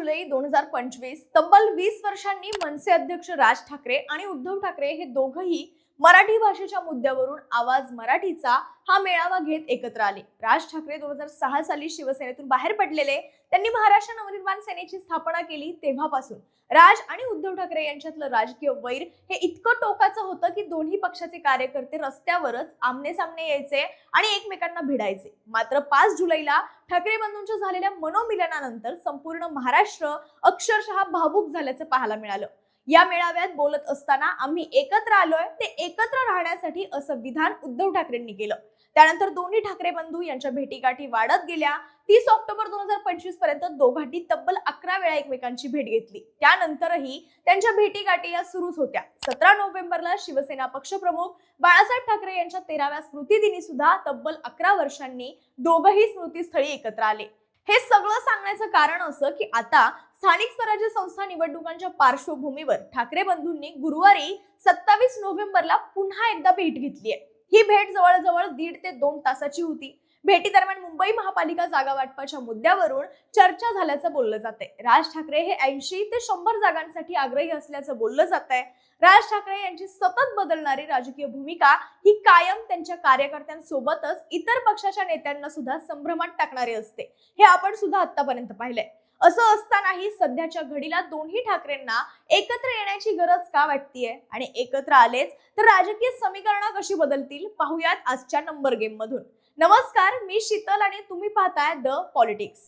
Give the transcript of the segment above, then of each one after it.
जुलै दोन हजार पंचवीस तब्बल वीस वर्षांनी मनसे अध्यक्ष राज ठाकरे आणि उद्धव ठाकरे हे दोघंही मराठी भाषेच्या मुद्द्यावरून आवाज मराठीचा हा मेळावा घेत एकत्र आले. राज ठाकरे दोन हजार सहा साली शिवसेनेतून बाहेर पडलेले. त्यांनी महाराष्ट्र नवनिर्माण सेनेची स्थापना केली तेव्हापासून. राज आणि उद्धव ठाकरे यांच्यातलं राजकीय वैर हे इतकं टोकाचं होतं की दोन्ही पक्षाचे कार्यकर्ते रस्त्यावरच आमने सामने यायचे आणि एकमेकांना भिडायचे. मात्र पाच जुलैला ठाकरे बंधूंच्या झालेल्या मनोमिलनानंतर संपूर्ण महाराष्ट्र अक्षरशः भावूक झाल्याचं पाहायला मिळालं. या मेळाव्यात बोलत असताना आम्ही एकत्र आलोय. ते एकत्र राहण्यासाठी असं विधान उद्धव ठाकरेंनी केलं. त्यानंतर दोन्ही ठाकरे बंधू यांच्या भेटीगाठी वाढत गेल्या. तीस ऑक्टोबर दोन हजार पंचवीसपर्यंत दोघांनी तब्बल अकरा वेळा एकमेकांची भेट घेतली. त्यानंतरही त्यांच्या भेटीगाठी या सुरूच होत्या. सतरा नोव्हेंबरला शिवसेना पक्षप्रमुख बाळासाहेब ठाकरे यांच्या तेराव्या स्मृतिदिनी सुद्धा तब्बल अकरा वर्षांनी दोघही स्मृतीस्थळी एकत्र आले. हे सगळं सांगण्याचं कारण असं की आता स्थानिक स्वराज्य संस्था निवडणुकांच्या पार्श्वभूमीवर ठाकरे बंधूंनी गुरुवारी सत्तावीस नोव्हेंबरला पुन्हा एकदा भेट घेतली आहे ही भेट जवळजवळ दीड ते दोन तासाची होती. भेटी दरम्यान मुंबई महापालिका जागा वाटपाच्या मुद्द्यावरून चर्चा झाल्याचं बोललं जाते राज ठाकरे हे ऐंशी ते शंभर जागांसाठी आग्रही असल्याचं बोललं जात आहे राज ठाकरे यांची सतत बदलणारी राजकीय भूमिका ही कायम त्यांच्या कार्यकर्त्यांसोबतच इतर पक्षाच्या नेत्यांना सुद्धा संभ्रमात टाकणारी असते. हे आपण सुद्धा आतापर्यंत पाहिलंय. असं असतानाही सध्याच्या घडीला दोन्ही ठाकरेंना एकत्र येण्याची गरज का वाटतीये? आणि एकत्र आलेच तर राजकीय समीकरणं कशी बदलतील? पाहुयात आजच्या नंबर गेम मधून. नमस्कार मी शीतल आणि तुम्ही पाहताय द पॉलिटिक्स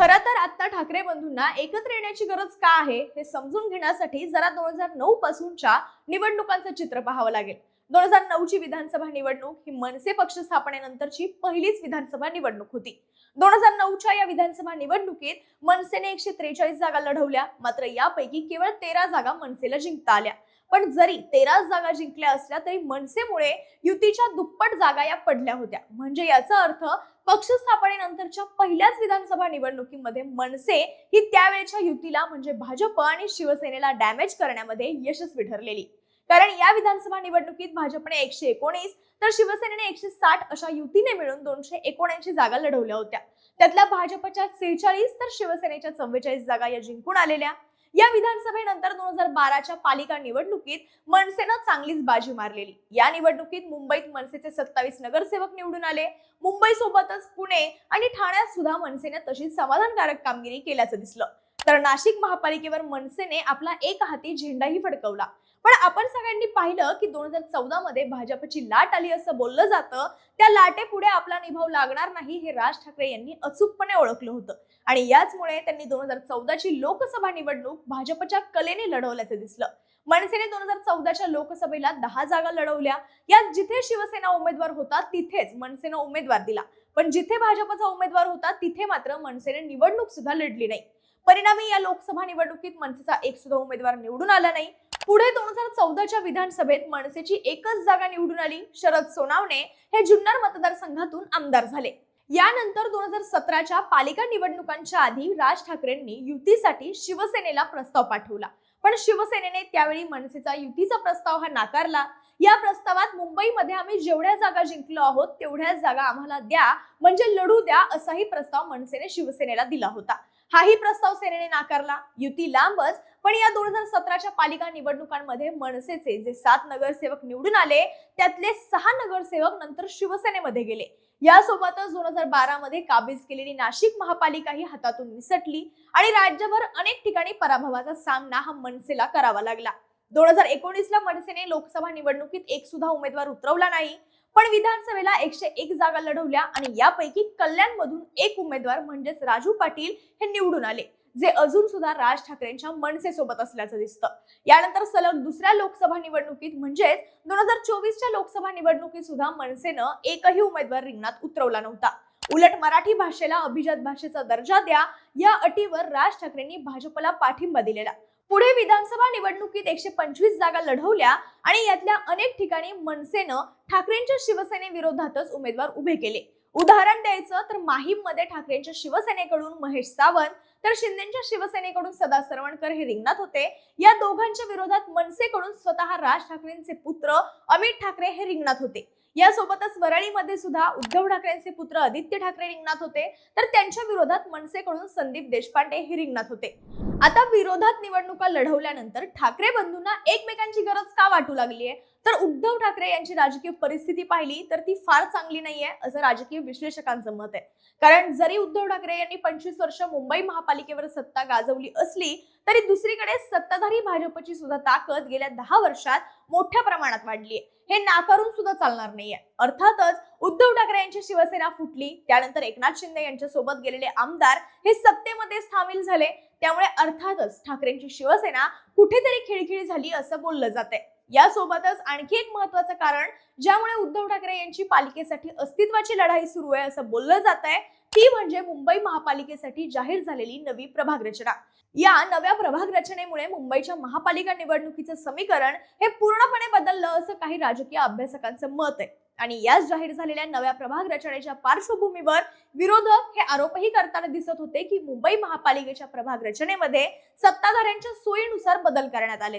खरं तर आता ठाकरे बंधूंना एकत्र येण्याची गरज का आहे हे समजून घेण्यासाठी जरा दोन हजार नऊ पासूनच्या निवडणुकांचं चित्र पाहावं लागेल. दोन हजार नऊची विधानसभा निवडणूक ही मनसे पक्ष स्थापनेनंतरची पहिलीच विधानसभा निवडणूक होती. दोन हजार नऊच्या या विधानसभा निवडणुकीत मनसेने एकशे त्रेचाळीस जागा लढवल्या मात्र यापैकी केवळ तेरा जागा मनसेला जिंकता आल्या. पण जरी तेरा जागा जिंकल्या असल्या तरी मनसेमुळे युतीच्या दुप्पट जागा या पडल्या होत्या. म्हणजे याचा अर्थ पक्ष स्थापनेनंतरच्या पहिल्याच विधानसभा निवडणुकीमध्ये मनसे ही त्यावेळच्या युतीला म्हणजे भाजप आणि शिवसेनेला डॅमेज करण्यामध्ये यशस्वी ठरलेली. कारण या विधानसभा निवडणुकीत भाजपने एकशे एकोणीस तर शिवसेनेने एकशे साठ अशा युतीने मिळून दोनशे एकोणऐंशी जागा लढवल्या होत्या. त्यातल्या भाजपच्या सेहेचाळीस तर शिवसेनेच्या चव्वेचाळीस जागा या जिंकून आलेल्या. या विधानसभेनंतर दोन हजार बाराच्या पालिका निवडणुकीत मनसेनं चांगलीच बाजी मारलेली. या निवडणुकीत मुंबईत मनसेचे सत्तावीस नगरसेवक निवडून आले. मुंबई सोबतच पुणे आणि ठाण्यात सुद्धा मनसेने तशीच समाधानकारक कामगिरी केल्याचं दिसलं. तर नाशिक महापालिकेवर मनसेने आपला एक हाती झेंडाही फडकवला. पण आपण सगळ्यांनी पाहिलं की दोन हजार चौदा मध्ये भाजपची लाट आली असं बोललं जातं त्या लाटेपुढे आपला निभाव लागणार नाही हे राज ठाकरे यांनी अचूकपणे ओळखलं होतं. आणि याचमुळे त्यांनी दोन हजार चौदाची लोकसभा निवडणूक भाजपच्या कलेने लढवल्याचं दिसलं. मनसेने दोन हजार चौदाच्या लोकसभेला दहा जागा लढवल्या. यात जिथे शिवसेना उमेदवार होता तिथेच मनसेनं उमेदवार दिला. पण जिथे भाजपचा उमेदवार होता तिथे मात्र मनसेने निवडणूक सुद्धा लढली नाही. परिणामी या लोकसभा निवडणुकीत मनसेचा एक सुद्धा उमेदवार निवडून आला नाही. पुढे दोन हजार चौदाच्या विधानसभेत मनसेची एकच जागा निवडून आली शरद सोनावणे हे जुन्नर मतदारसंघातून आमदार झाले. यानंतर दोन हजार सतराच्या पालिका निवडणुकांच्या आधी राज ठाकरेंनी युतीसाठी शिवसेनेला प्रस्ताव पाठवला. पण शिवसेनेने त्यावेळी मनसेचा युतीचा प्रस्ताव हा नाकारला. या प्रस्तावात मुंबईमध्ये आम्ही जेवढ्या जागा जिंकलो आहोत तेवढ्याच जागा आम्हाला द्या म्हणजे लढू द्या असाही प्रस्ताव मनसेने शिवसेनेला दिला होता. हाही प्रस्ताव सेनेने नाकारला. युती लांबच पण या दोन हजार सतराच्या पालिका निवडणुकांमध्ये मनसेचे जे सात नगरसेवक निवडून आले त्यातले सहा नगरसेवक नंतर शिवसेनेमध्ये गेले. यासोबतच दोन हजार बारा मध्ये काबीज केलेली नाशिक महापालिका ही हातातून निसटली आणि राज्यभर अनेक ठिकाणी पराभवाचा सामना हा मनसेला करावा लागला. दोन हजार एकोणीस ला मनसेने लोकसभा निवडणुकीत एक सुद्धा उमेदवार उतरवला नाही. पण विधानसभेला एकशे एक जागा लढवल्या आणि यापैकी कल्याणमधून एक उमेदवार म्हणजेच राजू पाटील हे निवडून आले जे अजून सुद्धा राज ठाकरेंच्या मनसे सोबत असल्याचं दिसतं. यानंतर सलग दुसऱ्या लोकसभा निवडणुकीत म्हणजेच दोन हजार चोवीसच्या लोकसभा निवडणुकीत सुद्धा मनसेनं एकही उमेदवार रिंगणात उतरवला नव्हता. उलट मराठी भाषेला अभिजात भाषेचा दर्जा द्या या अटीवर राज ठाकरेंनी भाजपला पाठिंबा दिलेला. पुढे विधानसभा निवडणुकीत एकशे पंचवीस जागा लढवल्या आणि यातल्या अनेक ठिकाणी मनसेनं ठाकरेंच्या शिवसेनेविरोधातच उमेदवार उभे केले. उदाहरण द्यायचं तर माहीममध्ये ठाकरेंच्या शिवसेनेकडून महेश सावंत तर शिंदेच्या शिवसेनेकडून सदा सरवणकर हे रिंगणात होते. या दोघांच्या विरोधात मनसेकडून स्वतः राज ठाकरेंचे पुत्र अमित ठाकरे हे रिंगणात होते. यासोबतच वरळीमध्ये सुद्धा उद्धव ठाकरेंचे पुत्र आदित्य ठाकरे रिंगणात होते. तर त्यांच्या विरोधात मनसेकडून संदीप देशपांडे हे रिंगणात होते. आता विरोधात निवडणुका लढवल्यानंतर ठाकरे बंधूंना एकमेकांची गरज का वाटू लागली आहे तर उद्धव ठाकरे यांची राजकीय परिस्थिती पाहिली तर ती फार चांगली नाहीये असं राजकीय विश्लेषकांचं मत आहे. कारण जरी उद्धव ठाकरे यांनी पंचवीस वर्ष मुंबई महापालिकेवर सत्ता गाजवली असली तरी दुसरीकडे सत्ताधारी भाजपची सुद्धा ताकद गेल्या दहा वर्षात मोठ्या प्रमाणात वाढली आहे. हे नाकारून सुद्धा चालणार नाहीये. अर्थातच उद्धव ठाकरे यांची शिवसेना फुटली त्यानंतर एकनाथ शिंदे यांच्या सोबत गेलेले आमदार हे सत्तेमध्ये सामील झाले त्यामुळे अर्थातच ठाकरेंची शिवसेना कुठेतरी खिळखिळी झाली असं बोललं जाते यासोबतच आणखी एक महत्वाचं कारण ज्यामुळे उद्धव ठाकरे यांची पालिकेसाठी अस्तित्वाची लढाई सुरू आहे असं बोललं जात आहे ती म्हणजे मुंबई महापालिकेसाठी जाहीर झालेली नवी प्रभाग रचना. या नव्या प्रभाग रचनेमुळे मुंबईच्या महापालिका निवडणुकीचं समीकरण हे पूर्णपणे बदललं असं काही राजकीय अभ्यासकांचं मत आहे. आणि याच जाहीर झालेल्या नव्या प्रभाग रचनेच्या पार्श्वभूमीवर विरोधक हे आरोपही करताना दिसत होते की मुंबई महापालिकेच्या प्रभाग रचनेमध्ये सत्ताधाऱ्यांच्या सोयीनुसार बदल करण्यात आले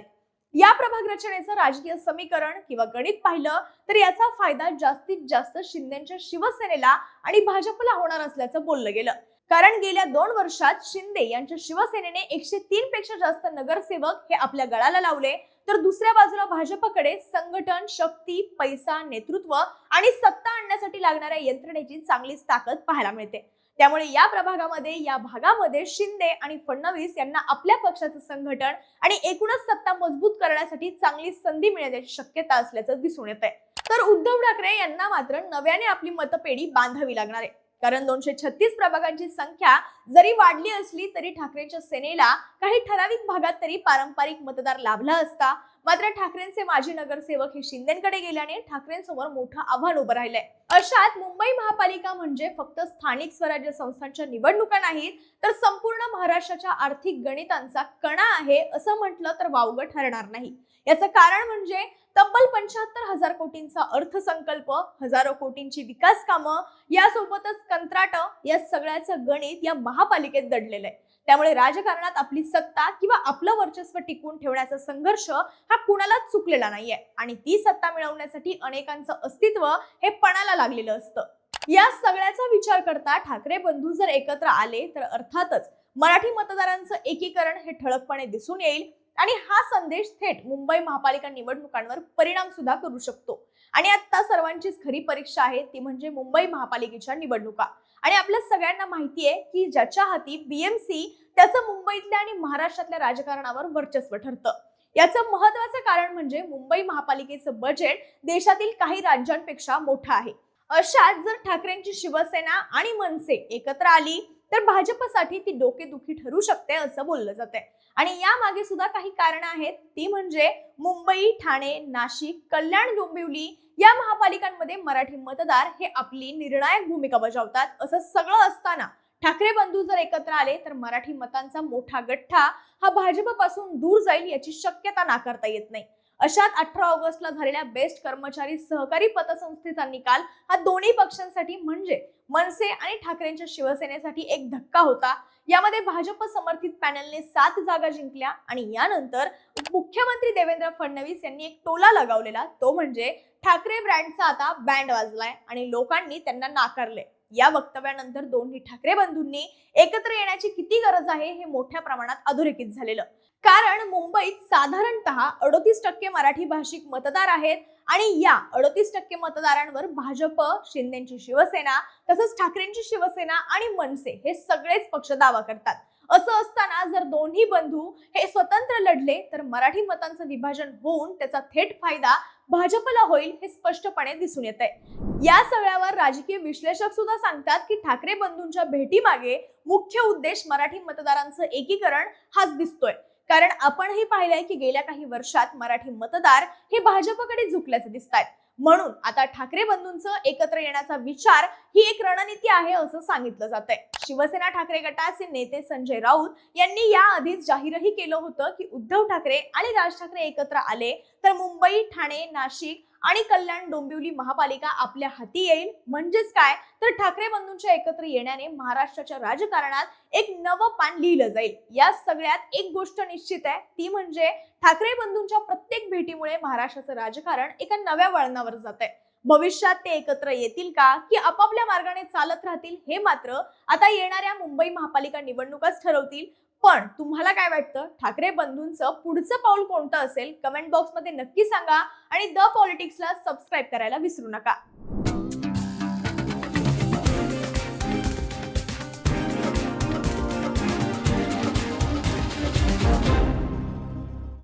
या प्रभाग रचनेचं राजकीय समीकरण किंवा गणित पाहिलं तर याचा फायदा जास्तीत जास्त शिंदेच्या शिवसेनेला आणि भाजपला होणार असल्याचं बोललं गेलं. कारण गेल्या दोन वर्षात शिंदे यांच्या शिवसेनेने एकशे तीन पेक्षा जास्त नगरसेवक हे आपल्या गळाला लावले तर दुसऱ्या बाजूला भाजपकडे संघटन शक्ती पैसा नेतृत्व आणि सत्ता आणण्यासाठी लागणाऱ्या यंत्रणेची चांगलीच ताकद पाहायला मिळते. त्यामुळे या प्रभागामध्ये या भागामध्ये शिंदे आणि फडणवीस यांना आपल्या पक्षाचं संघटन आणि एकूणच सत्ता मजबूत करण्यासाठी चांगली संधी मिळण्याची शक्यता असल्याचं दिसून येत आहे तर उद्धव ठाकरे यांना मात्र नव्याने आपली मतपेढी बांधावी लागणार आहे. कारण दोनशे छत्तीस प्रभागांची संख्या जरी वाढली असली तरी ठाकरेंच्या सेनेला काही ठराविक भागात तरी पारंपरिक मतदार लाभला असता. मात्र ठाकरेंचे माजी नगरसेवक हे शिंदेकडे गेल्याने ठाकरेंसमोर मोठं आव्हान उभं राहिलंय. अशात मुंबई महापालिका म्हणजे फक्त स्थानिक स्वराज्य संस्थांच्या निवडणुका नाहीत तर संपूर्ण महाराष्ट्राच्या आर्थिक गणितांचा कणा आहे असं म्हटलं तर वावगं ठरणार नाही. याचं कारण म्हणजे तब्बल पंच्याहत्तर हजार कोटींचा अर्थसंकल्प हजारो कोटींची विकास कामं यासोबतच कंत्राट या सगळ्याचं गणित या महापालिकेत दडलेलं आहे. त्यामुळे राजकारणात आपली सत्ता किंवा आपलं वर्चस्व टिकवून ठेवण्याचा संघर्ष हा कुणालाच चुकलेला नाहीये. आणि ती सत्ता मिळवण्यासाठी अनेकांचं अस्तित्व हे पणाला लागलेलं असतं. या सगळ्याचा विचार करता ठाकरे बंधू जर एकत्र आले तर अर्थातच मराठी मतदारांचं एकीकरण हे ठळकपणे दिसून येईल आणि हा संदेश थेट मुंबई महापालिका निवडणुकांवर परिणाम सुद्धा करू शकतो. आणि आता सर्वांचीच खरी परीक्षा आहे ती म्हणजे मुंबई महापालिकेच्या निवडणुका. आणि आपल्या सगळ्यांना माहिती आहे की ज्याच्या हाती बीएमसी त्याचं मुंबईतल्या आणि महाराष्ट्रातल्या राजकारणावर वर्चस्व ठरतं. याचं महत्वाचं कारण म्हणजे मुंबई महापालिकेचं बजेट देशातील काही राज्यांपेक्षा मोठं आहे. अशात जर ठाकरेंची शिवसेना आणि मनसे एकत्र आली तर भाजपसाठी ती डोकेदुखी ठरू शकते असं बोललं जाते आणि यामागे सुद्धा काही कारण आहेत. ती म्हणजे मुंबई ठाणे नाशिक कल्याण डोंबिवली या महापालिकांमध्ये मराठी मतदार हे आपली निर्णायक भूमिका बजावतात असं सगळं असताना ठाकरे बंधू जर एकत्र आले तर मराठी मतांचा मोठा गठ्ठा हा भाजपपासून दूर जाईल याची शक्यता नाकारता येत नाही. अशात अठरा ऑगस्टला झालेल्या बेस्ट कर्मचारी सहकारी पतसंस्थेचा निकाल हा दोन्ही पक्षांसाठी म्हणजे मनसे आणि ठाकरेंच्या शिवसेनेसाठी एक धक्का होता. यामध्ये भाजप समर्थित पॅनलने सात जागा जिंकल्या आणि यानंतर मुख्यमंत्री देवेंद्र फडणवीस यांनी एक टोला लगावलेला. तो म्हणजे ठाकरे ब्रँडचा आता बँड वाजलाय आणि लोकांनी त्यांना नाकारले या वक्तव्यानंतर दोन्ही ठाकरे बंधूंनी एकत्र येण्याची किती गरज आहे हे मोठ्या प्रमाणात अधोरेखित झालेलं. कारण मुंबईत साधारणतः अडोतीस टक्के मराठी भाषिक मतदार आहेत आणि या अडोतीस टक्के मतदारांवर भाजप शिंदेची शिवसेना तसंच ठाकरेंची शिवसेना आणि मनसे हे सगळेच पक्ष दावा करतात. असं असताना जर दोन्ही बंधू हे स्वतंत्र लढले तर मराठी मतांचं विभाजन होऊन त्याचा थेट फायदा भाजपला होईल हे स्पष्टपणे दिसून येत आहे या सगळ्यावर राजकीय विश्लेषक सुद्धा सांगतात की ठाकरे बंधूंच्या भेटीमागे मुख्य उद्देश मराठी मतदारांचं एकीकरण हाच दिसतोय. कारण आपणही पाहिलंय की गेल्या काही वर्षात मराठी मतदार हे भाजपकडे झुकल्याचे दिसत आहेत म्हणून आता ठाकरे बंधूंचं एकत्र येण्याचा विचार ही एक रणनीती आहे असं सांगितलं जात आहे शिवसेना ठाकरे गटाचे नेते संजय राऊत यांनी याआधीच जाहीरही केलं होतं की उद्धव ठाकरे आणि राज ठाकरे एकत्र आले तर मुंबई ठाणे नाशिक आणि कल्याण डोंबिवली महापालिका आपल्या हाती येईल. म्हणजेच काय? तर ठाकरे बंधूंच्या एकत्र येण्याने महाराष्ट्राच्या राजकारणात एक नवं पान लिहिलं जाईल. या सगळ्यात एक गोष्ट निश्चित आहे. ती म्हणजे ठाकरे बंधूंच्या प्रत्येक भेटीमुळे महाराष्ट्राचं राजकारण एका नव्या वळणावर जात आहे भविष्यात ते एकत्र येतील का? की आपापल्या मार्गाने चालत राहतील हे मात्र आता येणाऱ्या मुंबई महापालिका निवडणुकाच ठरवतील. पण तुम्हाला काय वाटतं? ठाकरे बंधूंचं पुढचं पाऊल कोणतं असेल? कमेंट बॉक्समध्ये नक्की सांगा आणि द पॉलिटिक्सला सबस्क्राईब करायला विसरू नका.